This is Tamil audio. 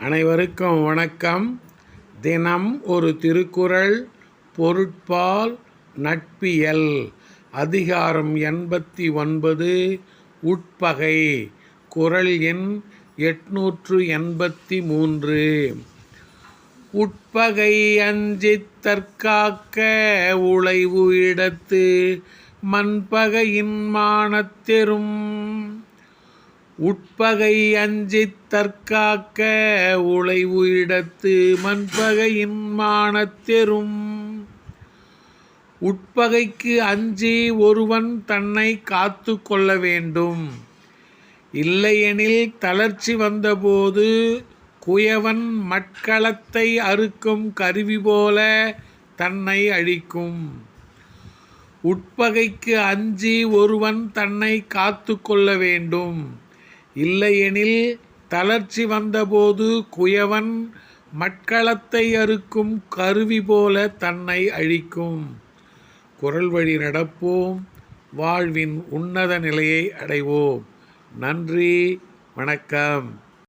அனைவருக்கும் வணக்கம். தினம் ஒரு திருக்குறள் பொருட்பால் நட்பியல். அதிகாரம் எண்பத்தி ஒன்பது உட்பகை. குரல் எண் எட்நூற்று எண்பத்தி மூன்று உட்பகை அஞ்சித் தற்காக்க உழைவு இடத்து மண்பகையின் மானத்தெரும் உட்பகை அஞ்சித் தற்காக்க உழைவு இடத்து மண்பகையின் மானத்தெரும் உட்பகைக்கு அஞ்சி ஒருவன் தன்னை காத்து கொள்ள வேண்டும். இல்லையெனில் தளர்ச்சி வந்தபோது குயவன் மட்களத்தை அறுக்கும் கருவி போல தன்னை அழிக்கும். உட்பகைக்கு அஞ்சி ஒருவன் தன்னை காத்து கொள்ள வேண்டும். இல்லையெனில் தளர்ச்சி வந்தபோது குயவன் மட்களத்தை அறுக்கும் கருவி போல தன்னை அழிக்கும். குரல் வழி நடப்போம். வாழ்வின் உன்னத நிலையை அடைவோம். நன்றி. வணக்கம்.